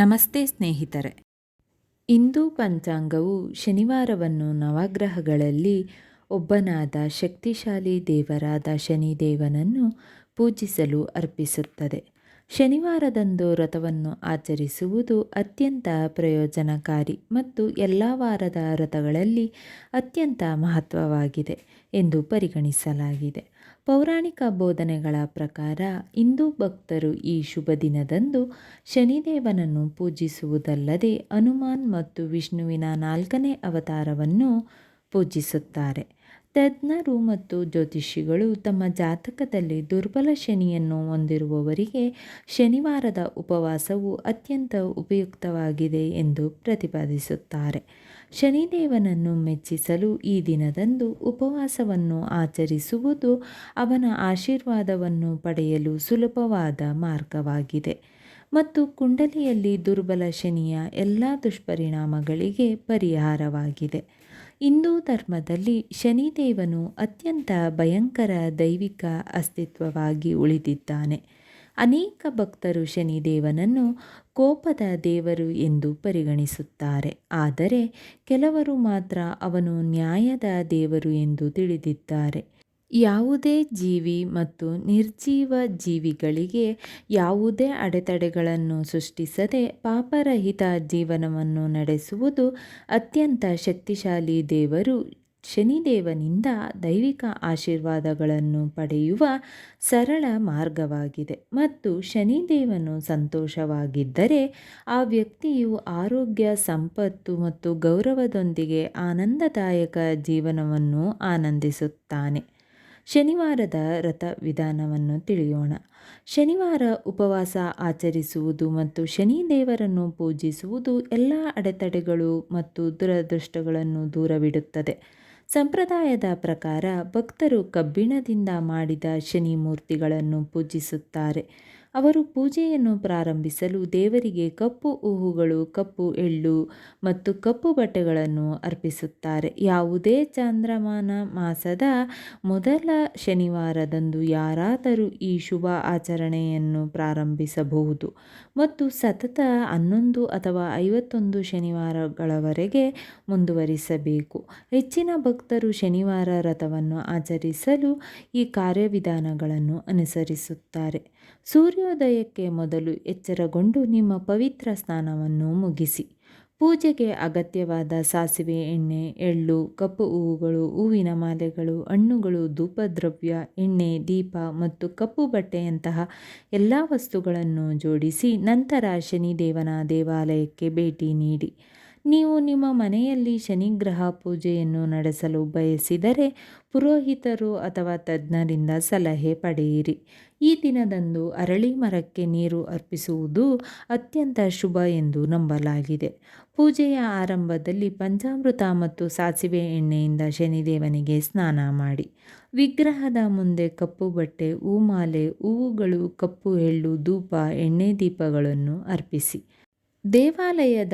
ನಮಸ್ತೆ ಸ್ನೇಹಿತರೆ. ಇಂದು ಪಂಚಾಂಗವು ಶನಿವಾರವನ್ನು ನವಗ್ರಹಗಳಲ್ಲಿ ಒಬ್ಬನಾದ ಶಕ್ತಿಶಾಲಿ ದೇವರಾದ ಶನಿದೇವನನ್ನು ಪೂಜಿಸಲು ಅರ್ಪಿಸುತ್ತದೆ. ಶನಿವಾರದಂದು ವ್ರತವನ್ನು ಆಚರಿಸುವುದು ಅತ್ಯಂತ ಪ್ರಯೋಜನಕಾರಿ ಮತ್ತು ಎಲ್ಲ ವಾರದ ವ್ರತಗಳಲ್ಲಿ ಅತ್ಯಂತ ಮಹತ್ವವಾಗಿದೆ ಎಂದು ಪರಿಗಣಿಸಲಾಗಿದೆ. ಪೌರಾಣಿಕ ಬೋಧನೆಗಳ ಪ್ರಕಾರ ಹಿಂದೂ ಭಕ್ತರು ಈ ಶುಭ ದಿನದಂದು ಶನಿದೇವನನ್ನು ಪೂಜಿಸುವುದಲ್ಲದೆ ಹನುಮಾನ್ ಮತ್ತು ವಿಷ್ಣುವಿನ ನಾಲ್ಕನೇ ಅವತಾರವನ್ನು ಪೂಜಿಸುತ್ತಾರೆ. ತಜ್ಞರು ಮತ್ತು ಜ್ಯೋತಿಷಿಗಳು ತಮ್ಮ ಜಾತಕದಲ್ಲಿ ದುರ್ಬಲ ಶನಿಯನ್ನು ಹೊಂದಿರುವವರಿಗೆ ಶನಿವಾರದ ಉಪವಾಸವು ಅತ್ಯಂತ ಉಪಯುಕ್ತವಾಗಿದೆ ಎಂದು ಪ್ರತಿಪಾದಿಸುತ್ತಾರೆ. ಶನಿದೇವನನ್ನು ಮೆಚ್ಚಿಸಲು ಈ ದಿನದಂದು ಉಪವಾಸವನ್ನು ಆಚರಿಸುವುದು ಅವನ ಆಶೀರ್ವಾದವನ್ನು ಪಡೆಯಲು ಸುಲಭವಾದ ಮಾರ್ಗವಾಗಿದೆ. ಮತ್ತು ಕುಂಡಲಿಯಲ್ಲಿ ದುರ್ಬಲ ಶನಿಯ ಎಲ್ಲ ದುಷ್ಪರಿಣಾಮಗಳಿಗೆ ಪರಿಹಾರವಾಗಿದೆ. ಹಿಂದೂ ಧರ್ಮದಲ್ಲಿ ಶನಿದೇವನು ಅತ್ಯಂತ ಭಯಂಕರ ದೈವಿಕ ಅಸ್ತಿತ್ವವಾಗಿ ಉಳಿದಿದ್ದಾನೆ. ಅನೇಕ ಭಕ್ತರು ಶನಿದೇವನನ್ನು ಕೋಪದ ದೇವರು ಎಂದು ಪರಿಗಣಿಸುತ್ತಾರೆ. ಆದರೆ ಕೆಲವರು ಮಾತ್ರ ಅವನು ನ್ಯಾಯದ ದೇವರು ಎಂದು ತಿಳಿದಿದ್ದಾರೆ. ಯಾವುದೇ ಜೀವಿ ಮತ್ತು ನಿರ್ಜೀವ ಜೀವಿಗಳಿಗೆ ಯಾವುದೇ ಅಡೆತಡೆಗಳನ್ನು ಸೃಷ್ಟಿಸದೆ ಪಾಪರಹಿತ ಜೀವನವನ್ನು ನಡೆಸುವುದು ಅತ್ಯಂತ ಶಕ್ತಿಶಾಲಿ ದೇವರು ಶನಿದೇವನಿಂದ ದೈವಿಕ ಆಶೀರ್ವಾದಗಳನ್ನು ಪಡೆಯುವ ಸರಳ ಮಾರ್ಗವಾಗಿದೆ. ಮತ್ತು ಶನಿದೇವನು ಸಂತೋಷವಾಗಿದ್ದರೆ ಆ ವ್ಯಕ್ತಿಯು ಆರೋಗ್ಯ, ಸಂಪತ್ತು ಮತ್ತು ಗೌರವದೊಂದಿಗೆ ಆನಂದದಾಯಕ ಜೀವನವನ್ನು ಆನಂದಿಸುತ್ತಾನೆ. ಶನಿವಾರದ ರಥ ವಿಧಾನವನ್ನು ತಿಳಿಯೋಣ. ಶನಿವಾರ ಉಪವಾಸ ಆಚರಿಸುವುದು ಮತ್ತು ಶನಿದೇವರನ್ನು ಪೂಜಿಸುವುದು ಎಲ್ಲ ಅಡೆತಡೆಗಳು ಮತ್ತು ದುರದೃಷ್ಟಗಳನ್ನು ದೂರವಿಡುತ್ತದೆ. ಸಂಪ್ರದಾಯದ ಪ್ರಕಾರ ಭಕ್ತರು ಕಬ್ಬಿಣದಿಂದ ಮಾಡಿದ ಶನಿ ಮೂರ್ತಿಗಳನ್ನು ಪೂಜಿಸುತ್ತಾರೆ. ಅವರು ಪೂಜೆಯನ್ನು ಪ್ರಾರಂಭಿಸಲು ದೇವರಿಗೆ ಕಪ್ಪು ಹೂವುಗಳು, ಕಪ್ಪು ಎಳ್ಳು ಮತ್ತು ಕಪ್ಪು ಬಟ್ಟೆಗಳನ್ನು ಅರ್ಪಿಸುತ್ತಾರೆ. ಯಾವುದೇ ಚಾಂದ್ರಮಾನ ಮಾಸದ ಮೊದಲ ಶನಿವಾರದಂದು ಯಾರಾದರೂ ಈ ಶುಭ ಆಚರಣೆಯನ್ನು ಪ್ರಾರಂಭಿಸಬಹುದು. ಮತ್ತು ಸತತ ಹನ್ನೊಂದು ಅಥವಾ ಐವತ್ತೊಂದು ಶನಿವಾರಗಳವರೆಗೆ ಮುಂದುವರಿಸಬೇಕು. ಹೆಚ್ಚಿನ ಭಕ್ತರು ಶನಿವಾರ ರಥವನ್ನು ಆಚರಿಸಲು ಈ ಕಾರ್ಯವಿಧಾನಗಳನ್ನು ಅನುಸರಿಸುತ್ತಾರೆ. ಸೂರ್ಯೋದಯಕ್ಕೆ ಮೊದಲು ಎಚ್ಚರಗೊಂಡು ನಿಮ್ಮ ಪವಿತ್ರ ಸ್ನಾನವನ್ನು ಮುಗಿಸಿ. ಪೂಜೆಗೆ ಅಗತ್ಯವಾದ ಸಾಸಿವೆ, ಎಣ್ಣೆ, ಎಳ್ಳು, ಕಪ್ಪು ಹೂವುಗಳು, ಹೂವಿನ ಮಾಲೆಗಳು, ಹಣ್ಣುಗಳು, ಧೂಪದ್ರವ್ಯ, ಎಣ್ಣೆ, ದೀಪ ಮತ್ತು ಕಪ್ಪು ಬಟ್ಟೆಯಂತಹ ಎಲ್ಲ ವಸ್ತುಗಳನ್ನು ಜೋಡಿಸಿ ನಂತರ ಶನಿದೇವನ ದೇವಾಲಯಕ್ಕೆ ಭೇಟಿ ನೀಡಿ. ನೀವು ನಿಮ್ಮ ಮನೆಯಲ್ಲಿ ಶನಿಗ್ರಹ ಪೂಜೆಯನ್ನು ನಡೆಸಲು ಬಯಸಿದರೆ ಪುರೋಹಿತರು ಅಥವಾ ತಜ್ಞರಿಂದ ಸಲಹೆ ಪಡೆಯಿರಿ. ಈ ದಿನದಂದು ಅರಳಿ ಮರಕ್ಕೆ ನೀರು ಅರ್ಪಿಸುವುದು ಅತ್ಯಂತ ಶುಭ ಎಂದು ನಂಬಲಾಗಿದೆ. ಪೂಜೆಯ ಆರಂಭದಲ್ಲಿ ಪಂಚಾಮೃತ ಮತ್ತು ಸಾಸಿವೆ ಎಣ್ಣೆಯಿಂದ ಶನಿದೇವನಿಗೆ ಸ್ನಾನ ಮಾಡಿ. ವಿಗ್ರಹದ ಮುಂದೆ ಕಪ್ಪು ಬಟ್ಟೆ, ಹೂಮಾಲೆ, ಹೂವುಗಳು, ಕಪ್ಪು ಎಳ್ಳು, ಧೂಪ, ಎಣ್ಣೆ ದೀಪಗಳನ್ನು ಅರ್ಪಿಸಿ. ದೇವಾಲಯದ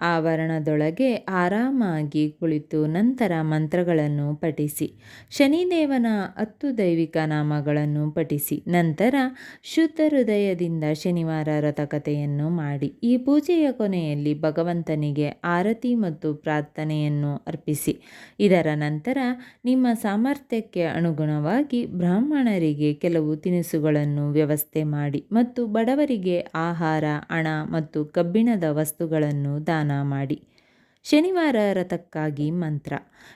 ಆವರಣದೊಳಗೆ ಆರಾಮಾಗಿ ಕುಳಿತು ನಂತರ ಮಂತ್ರಗಳನ್ನು ಪಠಿಸಿ. ಶನಿದೇವನ ಹತ್ತು ದೈವಿಕ ನಾಮಗಳನ್ನು ಪಠಿಸಿ. ನಂತರ ಶುದ್ಧ ಹೃದಯದಿಂದ ಶನಿವಾರ ರಥಕಥೆಯನ್ನು ಮಾಡಿ. ಈ ಪೂಜೆಯ ಕೊನೆಯಲ್ಲಿ ಭಗವಂತನಿಗೆ ಆರತಿ ಮತ್ತು ಪ್ರಾರ್ಥನೆಯನ್ನು ಅರ್ಪಿಸಿ. ಇದರ ನಂತರ ನಿಮ್ಮ ಸಾಮರ್ಥ್ಯಕ್ಕೆ ಅನುಗುಣವಾಗಿ ಬ್ರಾಹ್ಮಣರಿಗೆ ಕೆಲವು ತಿನಿಸುಗಳನ್ನು ವ್ಯವಸ್ಥೆ ಮಾಡಿ ಮತ್ತು ಬಡವರಿಗೆ ಆಹಾರ, ಹಣ ಮತ್ತು ಕಬ್ಬಿಣದ ವಸ್ತುಗಳನ್ನು ದಾನ ಮಾಡಿ. ಶನಿವಾರ ರಥಕ್ಕಾಗಿ ಮಂತ್ರ.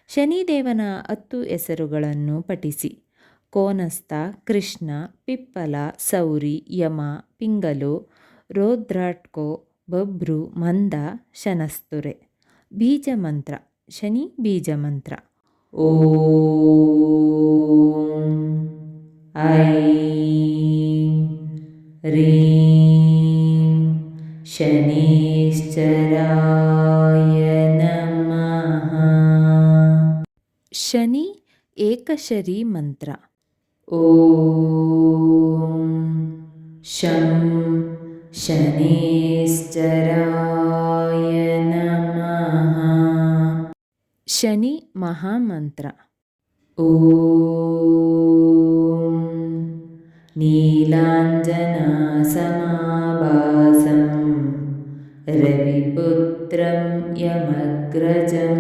ಶನಿದೇವನ ಹತ್ತು ಹೆಸರುಗಳನ್ನು ಪಠಿಸಿ. ಕೋನಸ್ಥ, ಕೃಷ್ಣ, ಪಿಪ್ಪಲ, ಸೌರಿ, ಯಮ, ಪಿಂಗಲು, ರೋದ್ರಾಟ್ಕೋ, ಬಬ್ರು, ಮಂದ, ಶನಸ್ತುರೆ. ಬೀಜ ಮಂತ್ರ. ಶನಿ ಬೀಜ ಮಂತ್ರ. ಓ ಐ ರೀ शनिश्चराय नमः शनि एकशरी मन्त्र ॐ शं शनिश्चराय नमः शनि महामन्त्र। ॐ नीलाञ्जनासमा रविपुत्रं यमग्रजं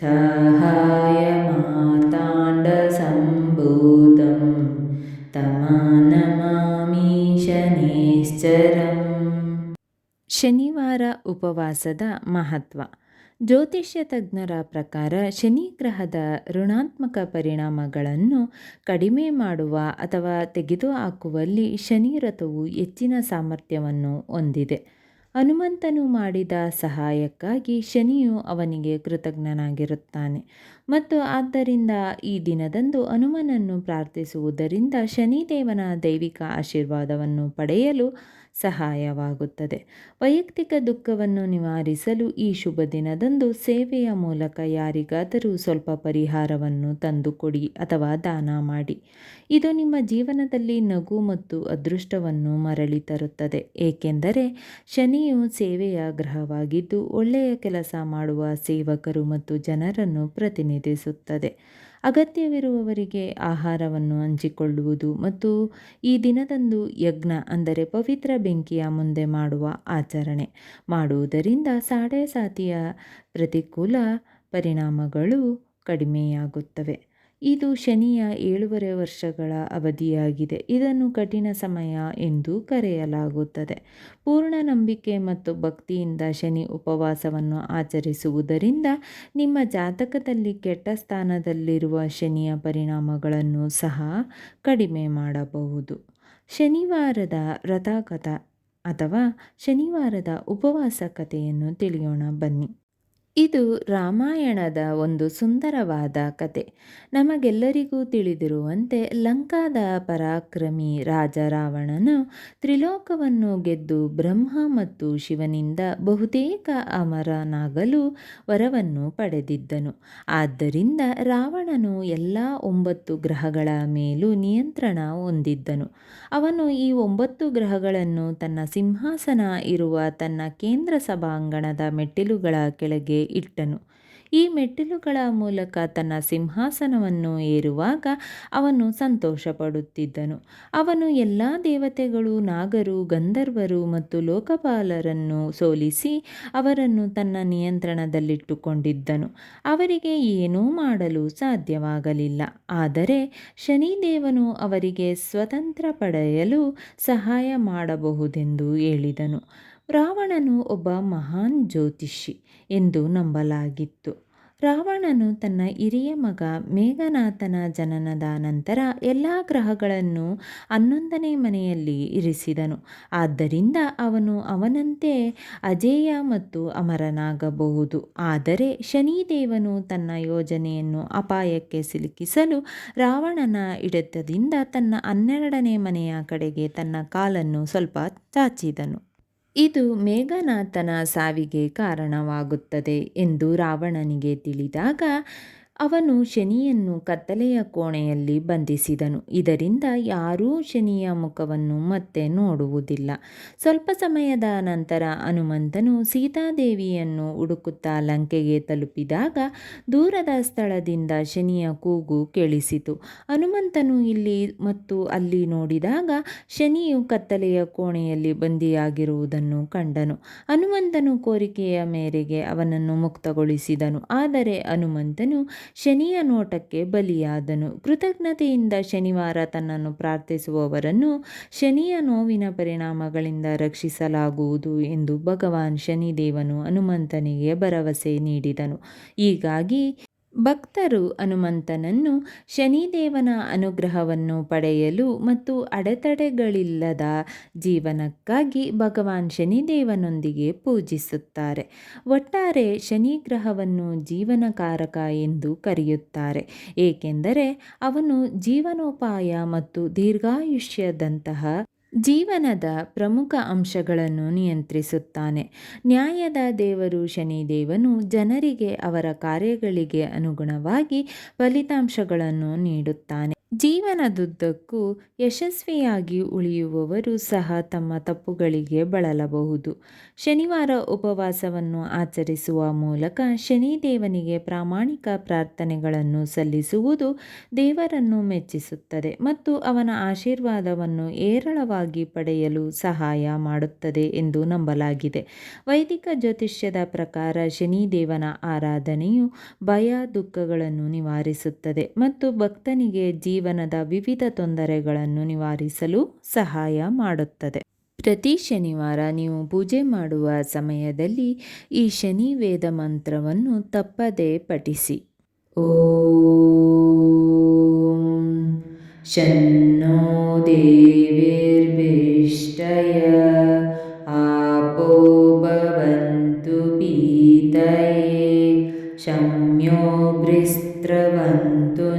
छाहायमार्ताण्डसम्भूतं तमानमामि शनेश्चरम् ಶನಿವಾರ ಉಪವಾಸದ ಮಹತ್ವ ಜ್ಯೋತಿಷ್ಯ ತಜ್ಞರ ಪ್ರಕಾರ ಶನಿ ಗ್ರಹದ ಋಣಾತ್ಮಕ ಪರಿಣಾಮಗಳನ್ನು ಕಡಿಮೆ ಮಾಡುವ ಅಥವಾ ತೆಗೆದುಹಾಕುವಲ್ಲಿ ಶನಿ ರಥವು ಹೆಚ್ಚಿನ ಸಾಮರ್ಥ್ಯವನ್ನು ಹೊಂದಿದೆ ಹನುಮಂತನು ಮಾಡಿದ ಸಹಾಯಕ್ಕಾಗಿ ಶನಿಯು ಅವನಿಗೆ ಕೃತಜ್ಞನಾಗಿರುತ್ತಾನೆ. ಮತ್ತು ಆದ್ದರಿಂದ ಈ ದಿನದಂದು ಹನುಮನನ್ನು ಪ್ರಾರ್ಥಿಸುವುದರಿಂದ ಶನಿದೇವನ ದೈವಿಕ ಆಶೀರ್ವಾದವನ್ನು ಪಡೆಯಲು ಸಹಾಯವಾಗುತ್ತದೆ. ವೈಯಕ್ತಿಕ ದುಃಖವನ್ನು ನಿವಾರಿಸಲು ಈ ಶುಭ ದಿನದಂದು ಸೇವೆಯ ಮೂಲಕ ಯಾರಿಗಾದರೂ ಸ್ವಲ್ಪ ಪರಿಹಾರವನ್ನು ತಂದುಕೊಡಿ ಅಥವಾ ದಾನ ಮಾಡಿ. ಇದು ನಿಮ್ಮ ಜೀವನದಲ್ಲಿ ನಗು ಮತ್ತು ಅದೃಷ್ಟವನ್ನು ಮರಳಿ ತರುತ್ತದೆ. ಏಕೆಂದರೆ ಶನಿಯು ಸೇವೆಯ ಗ್ರಹವಾಗಿದ್ದು ಒಳ್ಳೆಯ ಕೆಲಸ ಮಾಡುವ ಸೇವಕರು ಮತ್ತು ಜನರನ್ನು ಪ್ರತಿನಿಧಿಸುತ್ತದೆ. ಅಗತ್ಯವಿರುವವರಿಗೆ ಆಹಾರವನ್ನು ಹಂಚಿಕೊಳ್ಳುವುದು ಮತ್ತು ಈ ದಿನದಂದು ಯಜ್ಞ ಅಂದರೆ ಪವಿತ್ರ ಬೆಂಕಿಯ ಮುಂದೆ ಮಾಡುವ ಆಚರಣೆ. ಮಾಡುವುದರಿಂದ ಸಾಡೆ ಸಾತಿಯ ಪ್ರತಿಕೂಲ ಪರಿಣಾಮಗಳು ಕಡಿಮೆಯಾಗುತ್ತವೆ. ಇದು ಶನಿಯ ಏಳುವರೆ ವರ್ಷಗಳ ಅವಧಿಯಾಗಿದೆ. ಇದನ್ನು ಕಠಿಣ ಸಮಯ ಎಂದು ಕರೆಯಲಾಗುತ್ತದೆ. ಪೂರ್ಣ ನಂಬಿಕೆ ಮತ್ತು ಭಕ್ತಿಯಿಂದ ಶನಿ ಉಪವಾಸವನ್ನು ಆಚರಿಸುವುದರಿಂದ ನಿಮ್ಮ ಜಾತಕದಲ್ಲಿ ಕೆಟ್ಟ ಸ್ಥಾನದಲ್ಲಿರುವ ಶನಿಯ ಪರಿಣಾಮಗಳನ್ನು ಸಹ ಕಡಿಮೆ ಮಾಡಬಹುದು. ಶನಿವಾರದ ವ್ರತಕಥ ಅಥವಾ ಶನಿವಾರದ ಉಪವಾಸ ಕಥೆಯನ್ನು ತಿಳಿಯೋಣ ಬನ್ನಿ. ಇದು ರಾಮಾಯಣದ ಒಂದು ಸುಂದರವಾದ ಕತೆ. ನಮಗೆಲ್ಲರಿಗೂ ತಿಳಿದಿರುವಂತೆ ಲಂಕಾದ ಪರಾಕ್ರಮಿ ರಾಜ ರಾವಣನು ತ್ರಿಲೋಕವನ್ನು ಗೆದ್ದು ಬ್ರಹ್ಮ ಮತ್ತು ಶಿವನಿಂದ ಬಹುತೇಕ ಅಮರನಾಗಲು ವರವನ್ನು ಪಡೆದಿದ್ದನು. ಆದ್ದರಿಂದ ರಾವಣನು ಎಲ್ಲ ಒಂಬತ್ತು ಗ್ರಹಗಳ ಮೇಲೂ ನಿಯಂತ್ರಣ ಹೊಂದಿದ್ದನು. ಅವನು ಈ ಒಂಬತ್ತು ಗ್ರಹಗಳನ್ನು ತನ್ನ ಸಿಂಹಾಸನ ಇರುವ ತನ್ನ ಕೇಂದ್ರ ಸಭಾಂಗಣದ ಮೆಟ್ಟಿಲುಗಳ ಕೆಳಗೆ ಇಟ್ಟನು. ಈ ಮೆಟ್ಟಿಲುಗಳ ಮೂಲಕ ತನ್ನ ಸಿಂಹಾಸನವನ್ನು ಏರುವಾಗ ಅವನು ಸಂತೋಷಪಡುತ್ತಿದ್ದನು. ಅವನು ಎಲ್ಲ ದೇವತೆಗಳು, ನಾಗರು, ಗಂಧರ್ವರು ಮತ್ತು ಲೋಕಪಾಲರನ್ನು ಸೋಲಿಸಿ ಅವರನ್ನು ತನ್ನ ನಿಯಂತ್ರಣದಲ್ಲಿಟ್ಟುಕೊಂಡಿದ್ದನು. ಅವರಿಗೆ ಏನೂ ಮಾಡಲು ಸಾಧ್ಯವಾಗಲಿಲ್ಲ. ಆದರೆ ಶನಿದೇವನು ಅವರಿಗೆ ಸ್ವತಂತ್ರ ಪಡೆಯಲು ಸಹಾಯ ಮಾಡಬಹುದೆಂದು ಹೇಳಿದನು. ರಾವಣನು ಒಬ್ಬ ಮಹಾನ್ ಜ್ಯೋತಿಷಿ ಎಂದು ನಂಬಲಾಗಿತ್ತು. ರಾವಣನು ತನ್ನ ಹಿರಿಯ ಮಗ ಮೇಘನಾಥನ ಜನನದ ನಂತರ ಎಲ್ಲ ಗ್ರಹಗಳನ್ನು ಹನ್ನೊಂದನೇ ಮನೆಯಲ್ಲಿ ಇರಿಸಿದನು. ಆದ್ದರಿಂದ ಅವನು ಅವನಂತೆ ಅಜೇಯ ಮತ್ತು ಅಮರನಾಗಬಹುದು. ಆದರೆ ಶನಿದೇವನು ತನ್ನ ಯೋಜನೆಯನ್ನು ಅಪಾಯಕ್ಕೆ ಸಿಲುಕಿಸಲು ರಾವಣನ ಹಿಡಿತದಿಂದ ತನ್ನ ಹನ್ನೆರಡನೇ ಮನೆಯ ಕಡೆಗೆ ತನ್ನ ಕಾಲನ್ನು ಸ್ವಲ್ಪ ಚಾಚಿದನು. ಇದು ಮೇಘನಾಥನ ಸಾವಿಗೆ ಕಾರಣವಾಗುತ್ತದೆ ಎಂದು ರಾವಣನಿಗೆ ತಿಳಿದಾಗ ಅವನು ಶನಿಯನ್ನು ಕತ್ತಲೆಯ ಕೋಣೆಯಲ್ಲಿ ಬಂಧಿಸಿದನು. ಇದರಿಂದ ಯಾರೂ ಶನಿಯ ಮುಖವನ್ನು ಮತ್ತೆ ನೋಡುವುದಿಲ್ಲ. ಸ್ವಲ್ಪ ಸಮಯದ ನಂತರ ಹನುಮಂತನು ಸೀತಾದೇವಿಯನ್ನು ಹುಡುಕುತ್ತಾ ಲಂಕೆಗೆ ತಲುಪಿದಾಗ ದೂರದ ಸ್ಥಳದಿಂದ ಶನಿಯ ಕೂಗು ಕೇಳಿಸಿತು. ಹನುಮಂತನು ಇಲ್ಲಿ ಮತ್ತು ಅಲ್ಲಿ ನೋಡಿದಾಗ ಶನಿಯು ಕತ್ತಲೆಯ ಕೋಣೆಯಲ್ಲಿ ಬಂದಿಯಾಗಿರುವುದನ್ನು ಕಂಡನು. ಹನುಮಂತನು ಕೋರಿಕೆಯ ಮೇರೆಗೆ ಅವನನ್ನು ಮುಕ್ತಗೊಳಿಸಿದನು. ಆದರೆ ಹನುಮಂತನು ಶನಿಯ ನೋಟಕ್ಕೆ ಬಲಿಯಾದನು. ಕೃತಜ್ಞತೆಯಿಂದ ಶನಿವಾರ ತನ್ನನ್ನು ಪ್ರಾರ್ಥಿಸುವವರನ್ನು ಶನಿಯ ನೋವಿನ ಪರಿಣಾಮಗಳಿಂದ ರಕ್ಷಿಸಲಾಗುವುದು ಎಂದು ಭಗವಾನ್ ಶನಿದೇವನು ಹನುಮಂತನಿಗೆ ಭರವಸೆ ನೀಡಿದನು. ಹೀಗಾಗಿ ಭಕ್ತರು ಹನುಮಂತನನ್ನು ಶನಿದೇವನ ಅನುಗ್ರಹವನ್ನು ಪಡೆಯಲು ಮತ್ತು ಅಡೆತಡೆಗಳಿಲ್ಲದ ಜೀವನಕ್ಕಾಗಿ ಭಗವಾನ್ ಶನಿದೇವನೊಂದಿಗೆ ಪೂಜಿಸುತ್ತಾರೆ. ಒಟ್ಟಾರೆ ಶನಿ ಗ್ರಹವನ್ನು ಜೀವನಕಾರಕ ಎಂದು ಕರೆಯುತ್ತಾರೆ. ಏಕೆಂದರೆ ಅವನು ಜೀವನೋಪಾಯ ಮತ್ತು ದೀರ್ಘಾಯುಷ್ಯದಂತಹ ಜೀವನದ ಪ್ರಮುಖ ಅಂಶಗಳನ್ನು ನಿಯಂತ್ರಿಸುತ್ತಾನೆ. ನ್ಯಾಯದ ದೇವರು ಶನಿದೇವನು ಜನರಿಗೆ ಅವರ ಕಾರ್ಯಗಳಿಗೆ ಅನುಗುಣವಾಗಿ ಫಲಿತಾಂಶಗಳನ್ನು ನೀಡುತ್ತಾನೆ. ಜೀವನದುದ್ದಕ್ಕೂ ಯಶಸ್ವಿಯಾಗಿ ಉಳಿಯುವವರು ಸಹ ತಮ್ಮ ತಪ್ಪುಗಳಿಗೆ ಬಳಲಬಹುದು. ಶನಿವಾರ ಉಪವಾಸವನ್ನು ಆಚರಿಸುವ ಮೂಲಕ ಶನಿದೇವನಿಗೆ ಪ್ರಾಮಾಣಿಕ ಪ್ರಾರ್ಥನೆಗಳನ್ನು ಸಲ್ಲಿಸುವುದು ದೇವರನ್ನು ಮೆಚ್ಚಿಸುತ್ತದೆ ಮತ್ತು ಅವನ ಆಶೀರ್ವಾದವನ್ನು ಏರಳವಾಗಿ ಪಡೆಯಲು ಸಹಾಯ ಮಾಡುತ್ತದೆ ಎಂದು ನಂಬಲಾಗಿದೆ. ವೈದಿಕ ಜ್ಯೋತಿಷ್ಯದ ಪ್ರಕಾರ ಶನಿದೇವನ ಆರಾಧನೆಯು ಭಯ, ದುಃಖಗಳನ್ನು ನಿವಾರಿಸುತ್ತದೆ ಮತ್ತು ಭಕ್ತನಿಗೆ ಜೀವನದ ವಿವಿಧ ತೊಂದರೆಗಳನ್ನು ನಿವಾರಿಸಲು ಸಹಾಯ ಮಾಡುತ್ತದೆ. ಪ್ರತಿ ಶನಿವಾರ ನೀವು ಪೂಜೆ ಮಾಡುವ ಸಮಯದಲ್ಲಿ ಈ ಶನಿ ವೇದ ಮಂತ್ರವನ್ನು ತಪ್ಪದೇ ಪಠಿಸಿ. ಓಂ ಶನ್ನೋ ದೇವಿರ್ಭಿಷ್ಟಯ ಆಪೋ ಭವಂತು ಪೀತಯೇ ಶಮ್ಯೋ ಬ್ರಿಸ್ತ್ರವಂತು